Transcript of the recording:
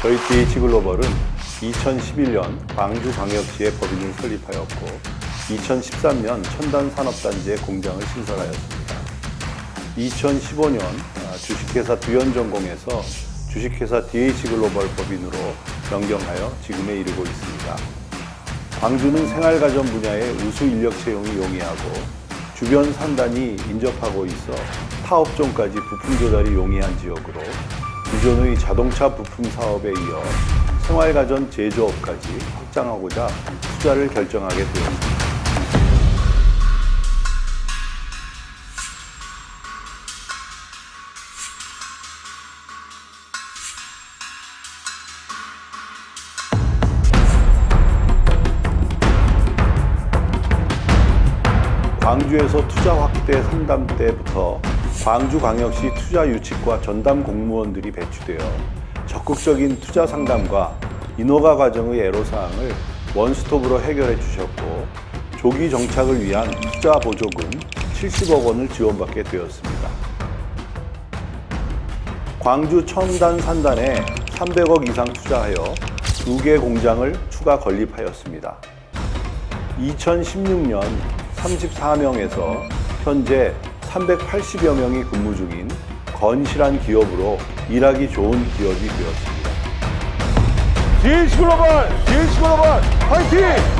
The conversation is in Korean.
저희 DH 글로벌은 2011년 광주광역시의 법인을 설립하였고 2013년 첨단산업단지의 공장을 신설하였습니다. 2015년 아, 주식회사 두현전공에서 주식회사 DH글로벌 법인으로 변경하여 지금에 이르고 있습니다. 광주는 생활가전 분야의 우수 인력 채용이 용이하고 주변 산단이 인접하고 있어 타업종까지 부품 조달이 용이한 지역으로 기존의 자동차 부품 사업에 이어 생활가전 제조업까지 확장하고자 투자를 결정하게 되었습니다. 광주에서 투자 확대 상담 때부터 광주광역시 투자 유치과 전담 공무원들이 배치되어 적극적인 투자 상담과 인허가 과정의 애로사항을 원스톱으로 해결해 주셨고 조기 정착을 위한 투자 보조금 70억 원을 지원받게 되었습니다. 광주 첨단 산단에 300억 이상 투자하여 두 개 공장을 추가 건립하였습니다. 2016년 34명에서 현재 380여 명이 근무 중인 건실한 기업으로 일하기 좋은 기업이 되었습니다. DH 글로벌, DH 글로벌, 화이팅!